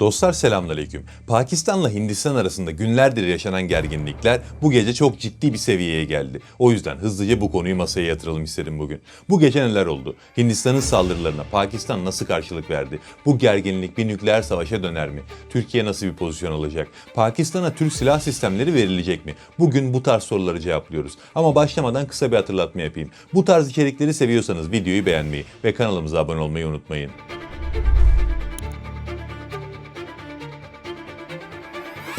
Dostlar selamünaleyküm. Pakistan'la Hindistan arasında günlerdir yaşanan gerginlikler bu gece çok ciddi bir seviyeye geldi. O yüzden hızlıca bu konuyu masaya yatıralım istedim bugün. Bu gece neler oldu? Hindistan'ın saldırılarına Pakistan nasıl karşılık verdi? Bu gerginlik bir nükleer savaşa döner mi? Türkiye nasıl bir pozisyon alacak? Pakistan'a Türk silah sistemleri verilecek mi? Bugün bu tarz soruları cevaplıyoruz. Ama başlamadan kısa bir hatırlatma yapayım. Bu tarz içerikleri seviyorsanız videoyu beğenmeyi ve kanalımıza abone olmayı unutmayın.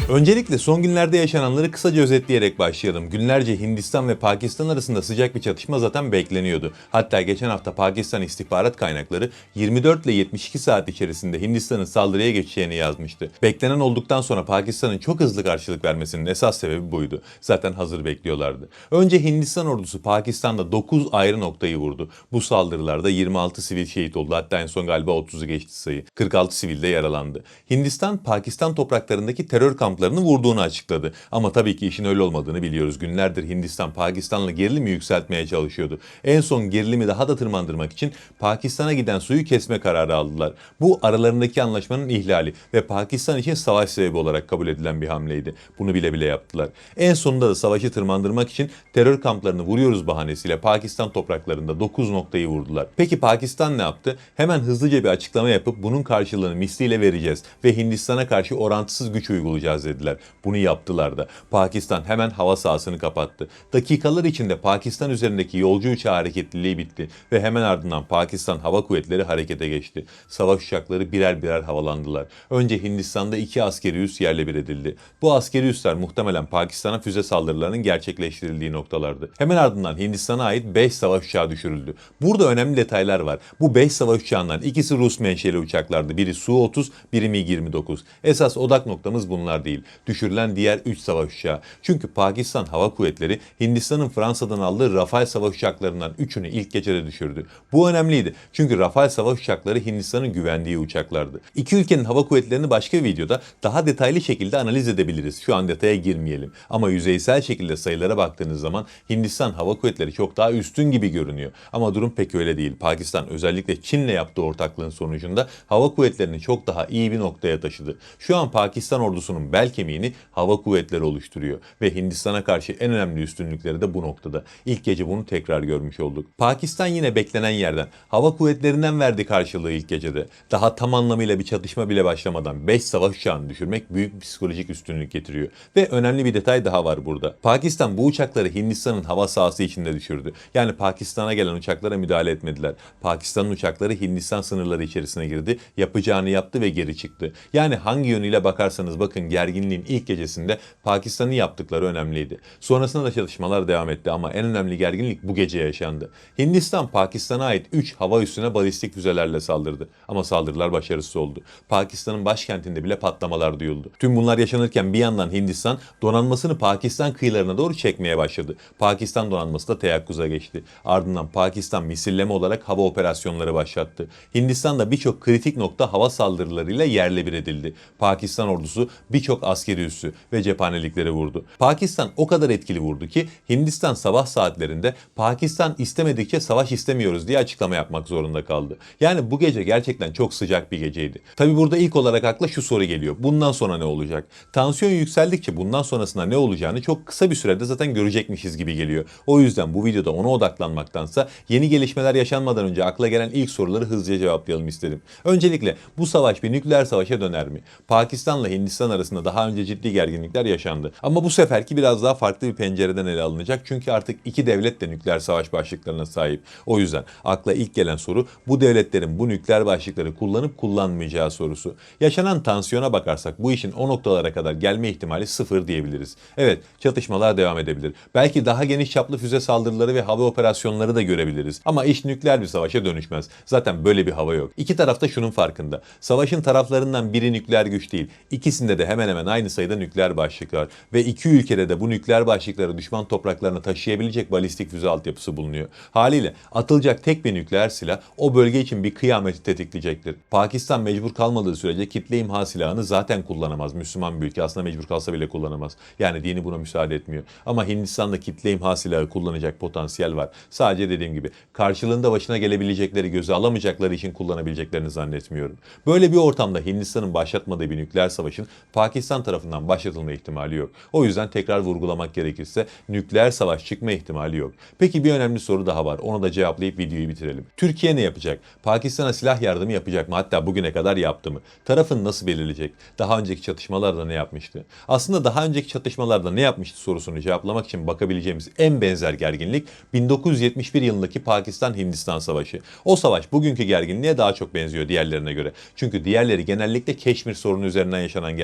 Öncelikle son günlerde yaşananları kısaca özetleyerek başlayalım. Günlerce Hindistan ve Pakistan arasında sıcak bir çatışma zaten bekleniyordu. Hatta geçen hafta Pakistan istihbarat kaynakları 24 ile 72 saat içerisinde Hindistan'ın saldırıya geçeceğini yazmıştı. Beklenen olduktan sonra Pakistan'ın çok hızlı karşılık vermesinin esas sebebi buydu. Zaten hazır bekliyorlardı. Önce Hindistan ordusu Pakistan'da 9 ayrı noktayı vurdu. Bu saldırılarda 26 sivil şehit oldu. Hatta en son galiba 30'u geçti sayı. 46 sivil de yaralandı. Hindistan, Pakistan topraklarındaki terör kamplarını vurduğunu açıkladı. Ama tabii ki işin öyle olmadığını biliyoruz. Günlerdir Hindistan Pakistan'la gerilimi yükseltmeye çalışıyordu. En son gerilimi daha da tırmandırmak için Pakistan'a giden suyu kesme kararı aldılar. Bu aralarındaki anlaşmanın ihlali ve Pakistan için savaş sebebi olarak kabul edilen bir hamleydi. Bunu bile bile yaptılar. En sonunda da savaşı tırmandırmak için terör kamplarını vuruyoruz bahanesiyle Pakistan topraklarında 9 noktayı vurdular. Peki Pakistan ne yaptı? Hemen hızlıca bir açıklama yapıp bunun karşılığını misliyle vereceğiz ve Hindistan'a karşı orantısız güç uygulayacağız dediler. Bunu yaptılar da. Pakistan hemen hava sahasını kapattı. Dakikalar içinde Pakistan üzerindeki yolcu uçağı hareketliliği bitti ve hemen ardından Pakistan Hava Kuvvetleri harekete geçti. Savaş uçakları birer birer havalandılar. Önce Hindistan'da iki askeri üs yerle bir edildi. Bu askeri üsler muhtemelen Pakistan'a füze saldırılarının gerçekleştirildiği noktalardı. Hemen ardından Hindistan'a ait 5 savaş uçağı düşürüldü. Burada önemli detaylar var. Bu 5 savaş uçağından ikisi Rus menşeli uçaklardı. Biri Su-30, biri MiG-29. Esas odak noktamız bunlar değil. Düşürülen diğer 3 savaş uçağı. Çünkü Pakistan Hava Kuvvetleri Hindistan'ın Fransa'dan aldığı Rafale savaş uçaklarından 3'ünü ilk gecede düşürdü. Bu önemliydi. Çünkü Rafale savaş uçakları Hindistan'ın güvendiği uçaklardı. İki ülkenin hava kuvvetlerini başka videoda daha detaylı şekilde analiz edebiliriz. Şu an detaya girmeyelim. Ama yüzeysel şekilde sayılara baktığınız zaman Hindistan hava kuvvetleri çok daha üstün gibi görünüyor. Ama durum pek öyle değil. Pakistan özellikle Çin'le yaptığı ortaklığın sonucunda hava kuvvetlerini çok daha iyi bir noktaya taşıdı. Şu an Pakistan ordusunun bel kemiğini hava kuvvetleri oluşturuyor ve Hindistan'a karşı en önemli üstünlükleri de bu noktada. İlk gece bunu tekrar görmüş olduk. Pakistan yine beklenen yerden hava kuvvetlerinden verdi karşılığı ilk gecede. Daha tam anlamıyla bir çatışma bile başlamadan 5 savaş uçağını düşürmek büyük psikolojik üstünlük getiriyor. Ve önemli bir detay daha var burada. Pakistan bu uçakları Hindistan'ın hava sahası içinde düşürdü. Yani Pakistan'a gelen uçaklara müdahale etmediler. Pakistan'ın uçakları Hindistan sınırları içerisine girdi, yapacağını yaptı ve geri çıktı. Yani hangi yönüyle bakarsanız bakın gerginliğin ilk gecesinde Pakistan'ın yaptıkları önemliydi. Sonrasında da çatışmalar devam etti ama en önemli gerginlik bu gece yaşandı. Hindistan Pakistan'a ait 3 hava üssüne balistik füzelerle saldırdı. Ama saldırılar başarısız oldu. Pakistan'ın başkentinde bile patlamalar duyuldu. Tüm bunlar yaşanırken bir yandan Hindistan donanmasını Pakistan kıyılarına doğru çekmeye başladı. Pakistan donanması da teyakkuza geçti. Ardından Pakistan misilleme olarak hava operasyonları başlattı. Hindistan da birçok kritik nokta hava saldırılarıyla yerle bir edildi. Pakistan ordusu birçok askeri üssü ve cephanelikleri vurdu. Pakistan o kadar etkili vurdu ki Hindistan sabah saatlerinde Pakistan istemedikçe savaş istemiyoruz diye açıklama yapmak zorunda kaldı. Yani bu gece gerçekten çok sıcak bir geceydi. Tabi burada ilk olarak akla şu soru geliyor. Bundan sonra ne olacak? Tansiyon yükseldikçe bundan sonrasında ne olacağını çok kısa bir sürede zaten görecekmişiz gibi geliyor. O yüzden bu videoda ona odaklanmaktansa yeni gelişmeler yaşanmadan önce akla gelen ilk soruları hızlıca cevaplayalım istedim. Öncelikle bu savaş bir nükleer savaşa döner mi? Pakistan'la Hindistan arasında daha önce ciddi gerginlikler yaşandı. Ama bu seferki biraz daha farklı bir pencereden ele alınacak. Çünkü artık iki devlet de nükleer savaş başlıklarına sahip. O yüzden akla ilk gelen soru bu devletlerin bu nükleer başlıkları kullanıp kullanmayacağı sorusu. Yaşanan tansiyona bakarsak bu işin o noktalara kadar gelme ihtimali sıfır diyebiliriz. Evet çatışmalar devam edebilir. Belki daha geniş çaplı füze saldırıları ve hava operasyonları da görebiliriz. Ama iş nükleer bir savaşa dönüşmez. Zaten böyle bir hava yok. İki tarafta şunun farkında. Savaşın taraflarından biri nükleer güç değil. İkisinde de hemen hemen hemen aynı sayıda nükleer başlık var. Ve iki ülkede de bu nükleer başlıkları düşman topraklarına taşıyabilecek balistik füze altyapısı bulunuyor. Haliyle atılacak tek bir nükleer silah o bölge için bir kıyameti tetikleyecektir. Pakistan mecbur kalmadığı sürece kitle imha silahını zaten kullanamaz. Müslüman bir ülke aslında mecbur kalsa bile kullanamaz. Yani dini buna müsaade etmiyor. Ama Hindistan'da kitle imha silahı kullanacak potansiyel var. Sadece dediğim gibi karşılığında başına gelebilecekleri göze alamayacakları için kullanabileceklerini zannetmiyorum. Böyle bir ortamda Hindistan'ın başlatmadığı bir nükleer savaşın Pakistan tarafından başlatılma ihtimali yok. O yüzden tekrar vurgulamak gerekirse nükleer savaş çıkma ihtimali yok. Peki bir önemli soru daha var. Onu da cevaplayıp videoyu bitirelim. Türkiye ne yapacak? Pakistan'a silah yardımı yapacak mı? Hatta bugüne kadar yaptı mı? Tarafın nasıl belirleyecek? Daha önceki çatışmalarda ne yapmıştı? Aslında daha önceki çatışmalarda ne yapmıştı sorusunu cevaplamak için bakabileceğimiz en benzer gerginlik 1971 yılındaki Pakistan-Hindistan Savaşı. O savaş bugünkü gerginliğe daha çok benziyor diğerlerine göre. Çünkü diğerleri genellikle Keşmir sorunu üzerinden yaşanan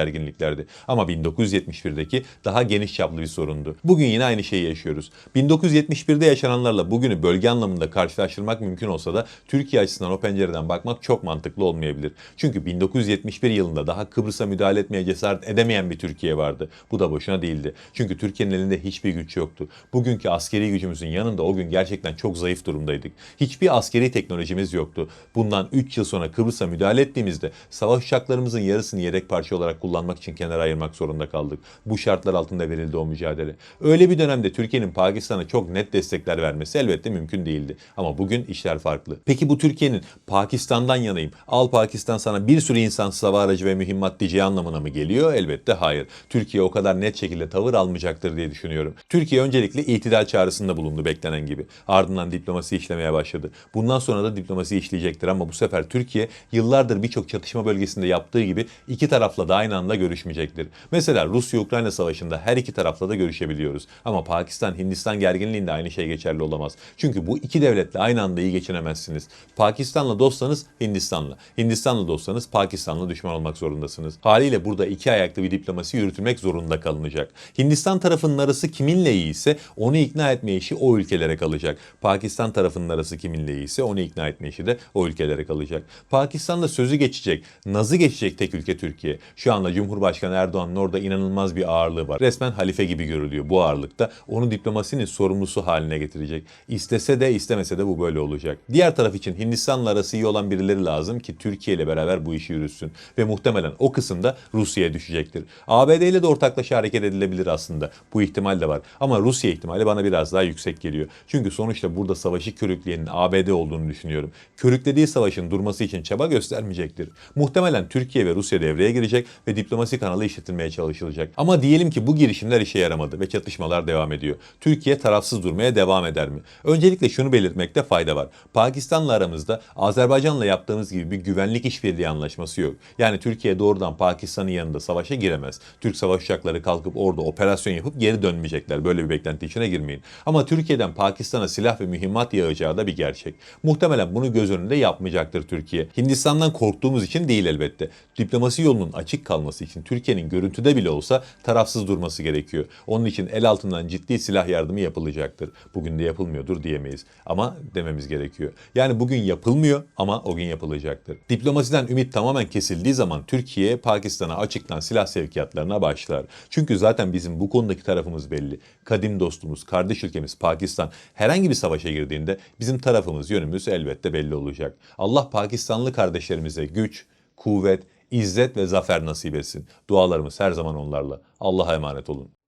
gerginliklerdi. Ama 1971'deki daha geniş çaplı bir sorundu. Bugün yine aynı şeyi yaşıyoruz. 1971'de yaşananlarla bugünü bölge anlamında karşılaştırmak mümkün olsa da Türkiye açısından o pencereden bakmak çok mantıklı olmayabilir. Çünkü 1971 yılında daha Kıbrıs'a müdahale etmeye cesaret edemeyen bir Türkiye vardı. Bu da boşuna değildi. Çünkü Türkiye'nin elinde hiçbir güç yoktu. Bugünkü askeri gücümüzün yanında o gün gerçekten çok zayıf durumdaydık. Hiçbir askeri teknolojimiz yoktu. Bundan 3 yıl sonra Kıbrıs'a müdahale ettiğimizde savaş uçaklarımızın yarısını yedek parça olarak kullanmak için kenara ayırmak zorunda kaldık. Bu şartlar altında verildi o mücadele. Öyle bir dönemde Türkiye'nin Pakistan'a çok net destekler vermesi elbette mümkün değildi. Ama bugün işler farklı. Peki bu Türkiye'nin Pakistan'dan yanayım, al Pakistan sana bir sürü insansız hava aracı ve mühimmat diyeceği anlamına mı geliyor? Elbette hayır. Türkiye o kadar net şekilde tavır almayacaktır diye düşünüyorum. Türkiye öncelikle itidal çağrısında bulundu beklenen gibi. Ardından diplomasi işlemeye başladı. Bundan sonra da diplomasi işleyecektir ama bu sefer Türkiye yıllardır birçok çatışma bölgesinde yaptığı gibi iki tarafla da aynı anda görüşmeyecektir. Mesela Rusya-Ukrayna savaşında her iki tarafla da görüşebiliyoruz. Ama Pakistan-Hindistan gerginliğinde aynı şey geçerli olamaz. Çünkü bu iki devletle aynı anda iyi geçinemezsiniz. Pakistan'la dostsanız Hindistan'la. Hindistan'la dostsanız Pakistan'la düşman olmak zorundasınız. Haliyle burada iki ayaklı bir diplomasi yürütülmek zorunda kalınacak. Hindistan tarafının arası kiminle iyi ise onu ikna etme işi o ülkelere kalacak. Pakistan tarafının arası kiminle iyi ise onu ikna etme işi de o ülkelere kalacak. Pakistan'da sözü geçecek, nazı geçecek tek ülke Türkiye. Şu anda Cumhurbaşkanı Erdoğan'ın orada inanılmaz bir ağırlığı var. Resmen halife gibi görülüyor bu ağırlıkta. Onu diplomasinin sorumlusu haline getirecek. İstese de istemese de bu böyle olacak. Diğer taraf için Hindistan'la arası iyi olan birileri lazım ki Türkiye ile beraber bu işi yürütsün. Ve muhtemelen o kısımda Rusya'ya düşecektir. ABD ile de ortaklaşa hareket edilebilir aslında. Bu ihtimal de var. Ama Rusya ihtimali bana biraz daha yüksek geliyor. Çünkü sonuçta burada savaşı körükleyenin ABD olduğunu düşünüyorum. Körüklediği savaşın durması için çaba göstermeyecektir. Muhtemelen Türkiye ve Rusya devreye girecek ve diplomasi kanalı işletilmeye çalışılacak. Ama diyelim ki bu girişimler işe yaramadı ve çatışmalar devam ediyor. Türkiye tarafsız durmaya devam eder mi? Öncelikle şunu belirtmekte fayda var. Pakistan'la aramızda Azerbaycan'la yaptığımız gibi bir güvenlik işbirliği anlaşması yok. Yani Türkiye doğrudan Pakistan'ın yanında savaşa giremez. Türk savaş uçakları kalkıp orada operasyon yapıp geri dönmeyecekler. Böyle bir beklenti içine girmeyin. Ama Türkiye'den Pakistan'a silah ve mühimmat yağacağı da bir gerçek. Muhtemelen bunu göz önünde yapmayacaktır Türkiye. Hindistan'dan korktuğumuz için değil elbette. Diplomasi yolunun açık kalması için Türkiye'nin görüntüde bile olsa tarafsız durması gerekiyor. Onun için el altından ciddi silah yardımı yapılacaktır. Bugün de yapılmıyordur diyemeyiz. Ama dememiz gerekiyor. Yani bugün yapılmıyor ama o gün yapılacaktır. Diplomasiden ümit tamamen kesildiği zaman Türkiye Pakistan'a açıktan silah sevkiyatlarına başlar. Çünkü zaten bizim bu konudaki tarafımız belli. Kadim dostumuz, kardeş ülkemiz Pakistan herhangi bir savaşa girdiğinde bizim tarafımız, yönümüz elbette belli olacak. Allah Pakistanlı kardeşlerimize güç, kuvvet, izzet ve zafer nasip etsin. Dualarımız her zaman onlarla. Allah'a emanet olun.